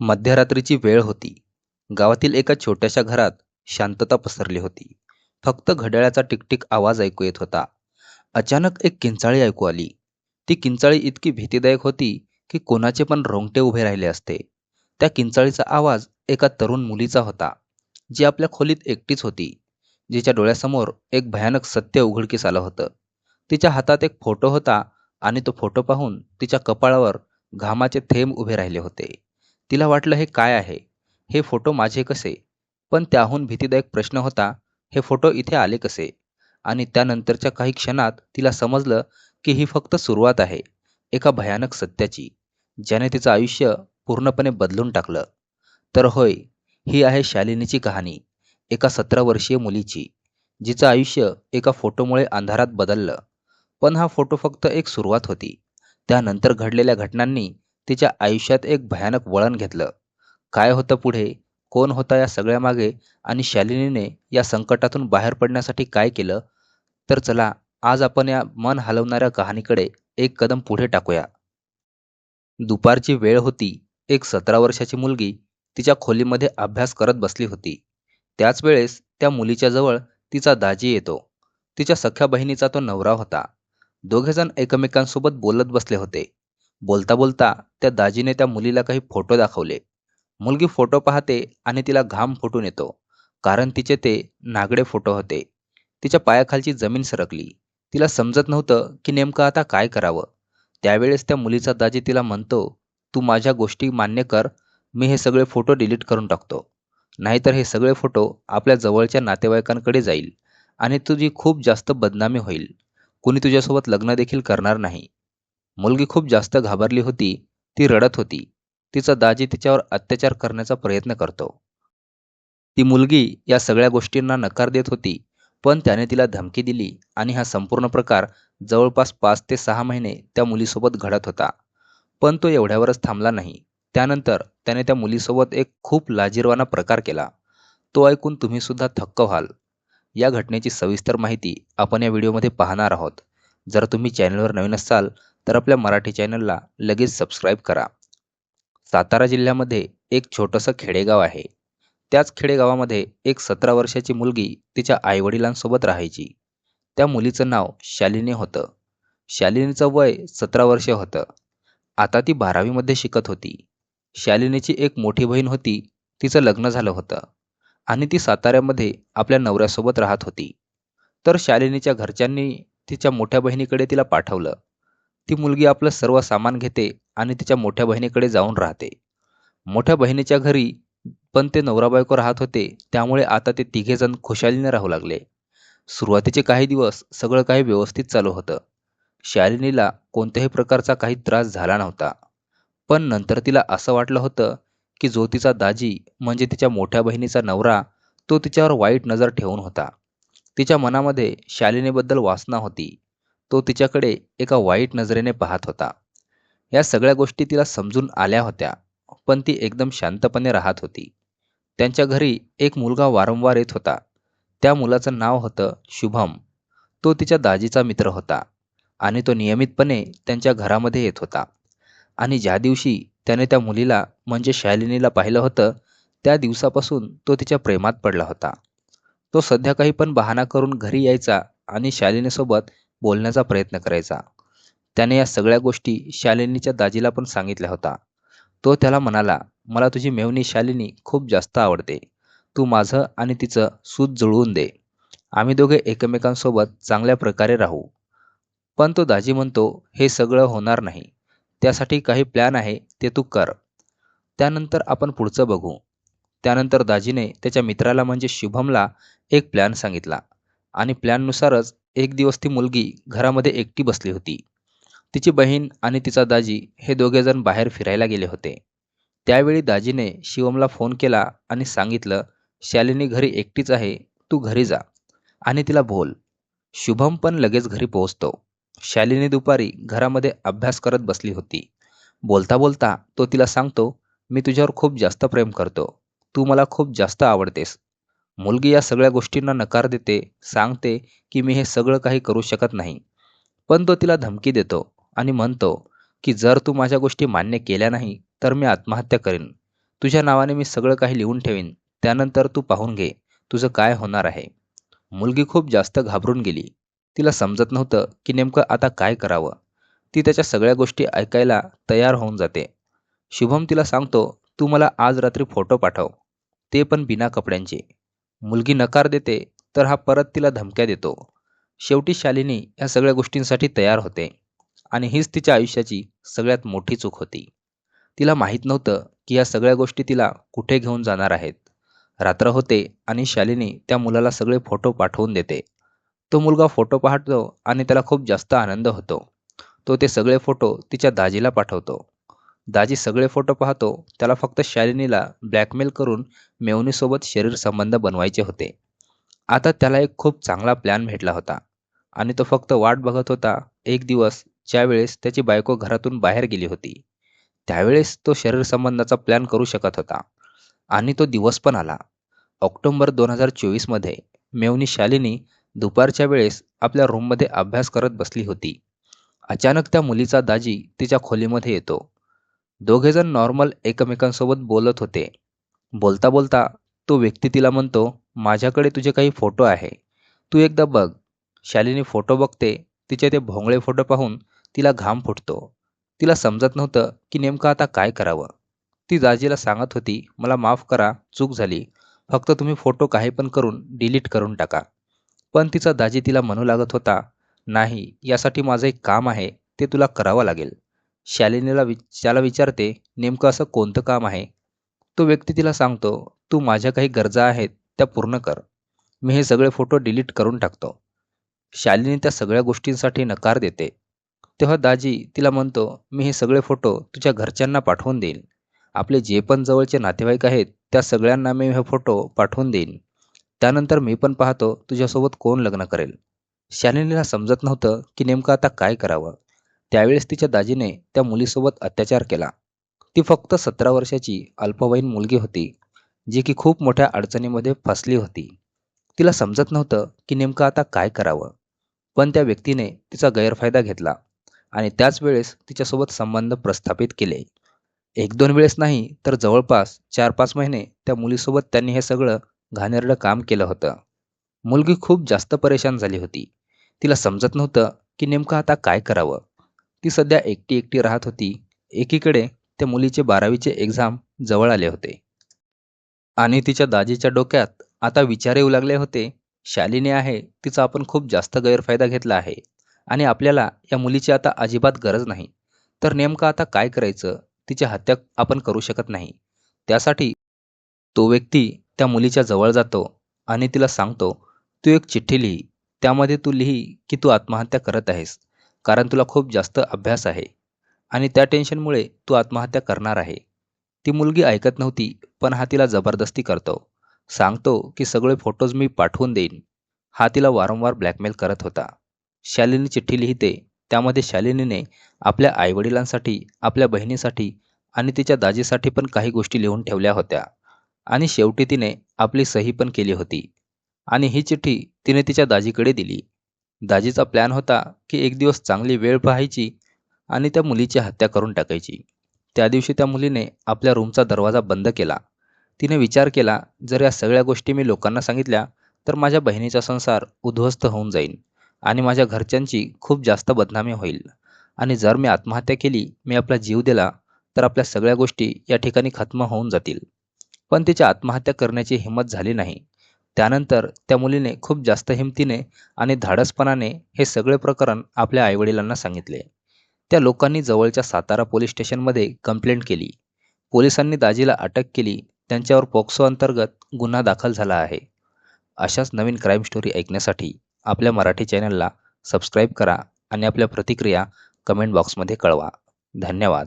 मध्यरात्रीची वेळ होती. गावातील एका छोट्याशा घरात शांतता पसरली होती. फक्त घड्याळाचा टिकटिक आवाज ऐकू येत होता. अचानक एक किंचाळी ऐकू आली. ती किंचाळी इतकी भीतीदायक होती की कोणाचे पण रोंगटे उभे राहिले असते. त्या किंचाळीचा आवाज एका तरुण मुलीचा होता, जी आपल्या खोलीत एकटीच होती. जिच्या डोळ्यासमोर एक भयानक सत्य उघडकीस आलं होतं. तिच्या हातात एक फोटो होता आणि तो फोटो पाहून तिच्या कपाळावर घामाचे थेंब उभे राहिले होते. तिला वाटलं हे काय आहे? हे फोटो माझे कसे? पण त्याहून भीतीदायक प्रश्न होता हे फोटो इथे आले कसे? आणि त्यानंतरच्या काही क्षणात तिला समजलं की ही फक्त सुरुवात आहे एका भयानक सत्याची, ज्याने तिचं आयुष्य पूर्णपणे बदलून टाकलं. तर होय, ही आहे शालिनीची कहाणी. एका सतरा वर्षीय मुलीची, जिचं आयुष्य एका फोटोमुळे अंधारात बदललं. पण हा फोटो फक्त एक सुरुवात होती. त्यानंतर घडलेल्या घटनांनी तिच्या आयुष्यात एक भयानक वळण घेतलं. काय होतं पुढे? कोण होता या सगळ्यामागे? आणि शालिनीने या संकटातून बाहेर पडण्यासाठी काय केलं? तर चला आज आपण या मन हलवणाऱ्या कहाणीकडे एक कदम पुढे टाकूया. दुपारची वेळ होती. एक सतरा वर्षाची मुलगी तिच्या खोलीमध्ये अभ्यास करत बसली होती. त्याच वेळेस त्या मुलीच्या जवळ तिचा दाजी येतो. तिच्या सख्या बहिणीचा तो नवरा होता. दोघेजण एकमेकांसोबत बोलत बसले होते. बोलता बोलता त्या दाजीने त्या मुलीला काही फोटो दाखवले. मुलगी फोटो पाहते आणि तिला घाम फुटून येतो, कारण तिचे ते नागडे फोटो होते. तिच्या पायाखालची जमीन सरकली. तिला समजत नव्हतं की नेमकं आता काय करावं. त्यावेळेस त्या मुलीचा दाजी तिला म्हणतो, तू माझ्या गोष्टी मान्य कर, मी हे सगळे फोटो डिलीट करून टाकतो. नाहीतर हे सगळे फोटो आपल्या जवळच्या नातेवाईकांकडे जाईल आणि तुझी खूप जास्त बदनामी होईल. कुणी तुझ्यासोबत लग्न देखील करणार नाही. मुलगी खूप जास्त घाबरली होती. ती रडत होती. तिचा दाजी तिच्यावर अत्याचार करण्याचा प्रयत्न करतो. ती मुलगी या सगळ्या गोष्टींना नकार देत होती, पण त्याने तिला धमकी दिली आणि हा संपूर्ण प्रकार जवळपास पाच ते सहा महिने त्या मुलीसोबत घडत होता. पण तो एवढ्यावरच थांबला नाही. त्यानंतर त्याने त्या मुलीसोबत एक खूप लाजिरवाणा प्रकार केला. तो ऐकून तुम्ही सुद्धा थक्क व्हाल. या घटनेची सविस्तर माहिती आपण या व्हिडिओमध्ये पाहणार आहोत. जर तुम्ही चॅनलवर नवीन असाल तर आपल्या मराठी चॅनलला लगेच सबस्क्राईब करा. सातारा जिल्ह्यामध्ये एक छोटंसं खेडेगाव आहे. त्याच खेडेगावामध्ये एक सतरा वर्षाची मुलगी तिच्या आईवडिलांसोबत राहायची. त्या मुलीचं नाव शालिनी होतं. शालिनीचं वय सतरा वर्षे होतं. आता ती बारावीमध्ये शिकत होती. शालिनीची एक मोठी बहीण होती. तिचं लग्न झालं होतं आणि ती साताऱ्यामध्ये आपल्या नवऱ्यासोबत राहत होती. तर शालिनीच्या घरच्यांनी तिच्या मोठ्या बहिणीकडे तिला पाठवलं. ती मुलगी आपलं सर्व सामान घेते आणि तिच्या मोठ्या बहिणीकडे जाऊन राहते. मोठ्या बहिणीच्या घरी पण ते नवरा बायको राहत होते त्यामुळे आता ते तिघेजण खुशालीने राहू लागले. सुरुवातीचे काही दिवस सगळं काही व्यवस्थित चालू होतं. शालिनीला कोणत्याही प्रकारचा काही त्रास झाला नव्हता. पण नंतर तिला असं वाटलं होतं की जो तिचा दाजी म्हणजे तिच्या मोठ्या बहिणीचा नवरा तो तिच्यावर वाईट नजर ठेवून होता. तिच्या मनामध्ये शालिनीबद्दल वासना होती. तो तिच्याकडे एका वाईट नजरेने पाहत होता. या सगळ्या गोष्टी तिला समजून आल्या होत्या, पण ती एकदम शांतपणे राहत होती. त्यांच्या घरी एक मुलगा वारंवार येत होता. त्या मुलाचं नाव होतं शुभम. तो तिच्या दाजीचा मित्र होता आणि तो नियमितपणे त्यांच्या घरामध्ये येत होता. आणि ज्या दिवशी त्याने त्या मुलीला म्हणजे शालिनीला पाहिलं होतं, त्या दिवसापासून तो तिच्या प्रेमात पडला होता. तो सध्या काही पण बहाणा करून घरी यायचा आणि शालिनीसोबत बोलण्याचा प्रयत्न करायचा. त्याने या सगळ्या गोष्टी शालिनीच्या दाजीला पण सांगितल्या होता तो त्याला म्हणाला, मला तुझी मेवणी शालिनी खूप जास्त आवडते. तू माझं आणि तिचं सूत जुळवून दे. आम्ही दोघे एकमेकांसोबत चांगल्या प्रकारे राहू. पण तो दाजी म्हणतो, हे सगळं होणार नाही. त्यासाठी काही प्लॅन आहे ते तू कर. त्यानंतर आपण पुढचं बघू. त्यानंतर दाजीने त्याच्या मित्राला म्हणजे शुभमला एक प्लॅन सांगितला आणि प्लॅननुसारच एक दिवस ती मुलगी घरामध्ये एकटी बसली होती. तिची बहीण आणि तिचा दाजी हे दोघेजण बाहेर फिरायला गेले होते. त्यावेळी दाजीने शिवमला फोन केला आणि सांगितलं, शालिनी घरी एकटीच आहे, तू घरी जा आणि तिला बोल. शुभम पण लगेच घरी पोहोचतो. शालिनी दुपारी घरामध्ये अभ्यास करत बसली होती. बोलता बोलता तो तिला सांगतो, मी तुझ्यावर खूप जास्त प्रेम करतो. तू मला खूप जास्त आवडतेस. मुलगी या सगळ्या गोष्टींना नकार देते, सांगते की मी हे सगळं काही करू शकत नाही. पण तो तिला धमकी देतो आणि म्हणतो की जर तू माझ्या गोष्टी मान्य केल्या नाही तर मी आत्महत्या करीन. तुझ्या नावाने मी सगळं काही लिहून ठेवीन त्यानंतर तू पाहून घे तुझं काय होणार आहे. मुलगी खूप जास्त घाबरून गेली. तिला समजत नव्हतं की नेमकं आता काय करावं. ती त्याच्या सगळ्या गोष्टी ऐकायला तयार होऊन जाते. शुभम तिला सांगतो तू मला आज रात्री फोटो पाठव. ते पण बिना कपड्यांचे. मुलगी नकार देते तर हा परत तिला धमक्या देतो. शेवटी शालिनी या सगळ्या गोष्टींसाठी तयार होते आणि हीच तिच्या आयुष्याची सगळ्यात मोठी चूक होती. तिला माहीत नव्हतं की या सगळ्या गोष्टी तिला कुठे घेऊन जाणार आहेत. रात्र होते आणि शालिनी त्या मुलाला सगळे फोटो पाठवून देते. तो मुलगा फोटो पाहतो आणि त्याला खूप जास्त आनंद होतो. तो ते सगळे फोटो तिच्या दाजीला पाठवतो. दाजी सगळे फोटो पाहतो त्याला फक्त शालिनीला ब्लॅकमेल करून मेवनीसोबत शरीर संबंध बनवायचे होते. आता त्याला एक खूप चांगला प्लॅन भेटला होता. आणि तो फक्त वाट बघत होता. एक दिवस ज्यावेळेस त्याची बायको घरातून बाहेर गेली होती त्यावेळेस तो शरीर संबंधाचा प्लॅन करू शकत होता. आणि तो दिवस पण आला. ऑक्टोंबर दोन हजार चोवीसमध्ये मेवनी शालिनी दुपारच्या वेळेस आपल्या रूममध्ये अभ्यास करत बसली होती. अचानक त्या मुलीचा दाजी तिच्या खोलीमध्ये येतो. दोघेजण नॉर्मल एकमेकांसोबत बोलत होते. बोलता बोलता तो व्यक्ती तिला म्हणतो माझ्याकडे तुझे काही फोटो आहे. तू एकदा बघ. शालिनी फोटो बघते तिचे ते भोंगळे फोटो पाहून तिला घाम फुटतो. तिला समजत नव्हतं की नेमकं आता काय करावं. ती दाजीला सांगत होती मला माफ करा चूक झाली. फक्त तुम्ही फोटो काही पण करून डिलीट करून टाका. पण तिचा दाजी तिला म्हणू लागत होता नाही यासाठी माझं एक काम आहे ते तुला करावं लागेल. शालिनीला वि त्याला विचारते नेमकं असं कोणतं काम आहे? तो व्यक्ती तिला सांगतो तू माझ्या काही गरजा आहेत त्या पूर्ण कर. मी हे सगळे फोटो डिलीट करून टाकतो. शालिनी त्या सगळ्या गोष्टींसाठी नकार देते. तेव्हा दाजी तिला म्हणतो मी हे सगळे फोटो तुझ्या घरच्यांना पाठवून देईन. आपले जे पण जवळचे नातेवाईक आहेत त्या सगळ्यांना मी हे फोटो पाठवून देईन. त्यानंतर मी पण पाहतो तुझ्यासोबत कोण लग्न करेल. शालिनीला समजत नव्हतं की नेमकं आता काय करावं. त्यावेळेस तिच्या दाजीने त्या मुलीसोबत अत्याचार केला. ती फक्त सतरा वर्षाची अल्पवयीन मुलगी होती जी की खूप मोठ्या अडचणीमध्ये फसली होती. तिला समजत नव्हतं की नेमकं आता काय करावं. पण त्या व्यक्तीने तिचा गैरफायदा घेतला आणि त्याच वेळेस तिच्यासोबत संबंध प्रस्थापित केले. एक दोन वेळेस नाही तर जवळपास चार पाच महिने त्या मुलीसोबत त्यांनी हे सगळं घाणेरडं काम केलं होतं. मुलगी खूप जास्त परेशान झाली होती. तिला समजत नव्हतं की नेमकं आता काय करावं. ती सध्या एकटी एकटी राहत होती. एकीकडे त्या मुलीचे बारावीचे एक्झाम जवळ आले होते. आणि तिच्या दाजीच्या डोक्यात आता विचार येऊ लागले होते शालिनी आहे तिचा आपण खूप जास्त गैरफायदा घेतला आहे. आणि आपल्याला या मुलीची आता अजिबात गरज नाही. तर नेमकं आता काय करायचं? तिची हत्या आपण करू शकत नाही. त्यासाठी तो व्यक्ती त्या मुलीच्या जवळ जातो आणि तिला सांगतो तू एक चिठ्ठी लिही. त्यामध्ये तू लिही की तू आत्महत्या करत आहेस. कारण तुला खूप जास्त अभ्यास आहे. आणि त्या टेन्शनमुळे तू आत्महत्या करणार आहे. ती मुलगी ऐकत नव्हती पण हा तिला जबरदस्ती करतो. सांगतो की सगळे फोटोज मी पाठवून देईन. हा तिला वारंवार ब्लॅकमेल करत होता. शालिनी चिठ्ठी लिहिते. त्यामध्ये शालिनीने आपल्या आईवडिलांसाठी आपल्या बहिणीसाठी आणि तिच्या दाजीसाठी पण काही गोष्टी लिहून ठेवल्या होत्या. आणि शेवटी तिने आपली सही पण केली होती. आणि ही चिठ्ठी तिने तिच्या दाजीकडे दिली. दाजीचा प्लॅन होता की एक दिवस चांगली वेळ पाहायची आणि त्या मुलीची हत्या करून टाकायची. त्या दिवशी त्या मुलीने आपल्या रूमचा दरवाजा बंद केला. तिने विचार केला जर या सगळ्या गोष्टी मी लोकांना सांगितल्या तर माझ्या बहिणीचा संसार उद्ध्वस्त होऊन जाईल आणि माझ्या घरच्यांची खूप जास्त बदनामी होईल. आणि जर मी आत्महत्या केली मी आपला जीव दिला तर आपल्या सगळ्या गोष्टी या ठिकाणी खत्म होऊन जातील. पण तिच्या आत्महत्या करण्याची हिंमत झाली नाही. त्यानंतर त्या मुलीने खूप जास्त हिमतीने आणि धाडसपणाने हे सगळे प्रकरण आपल्या आईवडिलांना सांगितले. त्या लोकांनी जवळच्या सातारा पोलीस स्टेशनमध्ये कंप्लेंट केली. पोलिसांनी दाजीला अटक केली. त्यांच्यावर पोक्सो अंतर्गत गुन्हा दाखल झाला आहे. अशाच नवीन क्राईम स्टोरी ऐकण्यासाठी आपल्या मराठी चॅनलला सबस्क्राईब करा आणि आपल्या प्रतिक्रिया कमेंट बॉक्समध्ये कळवा. धन्यवाद.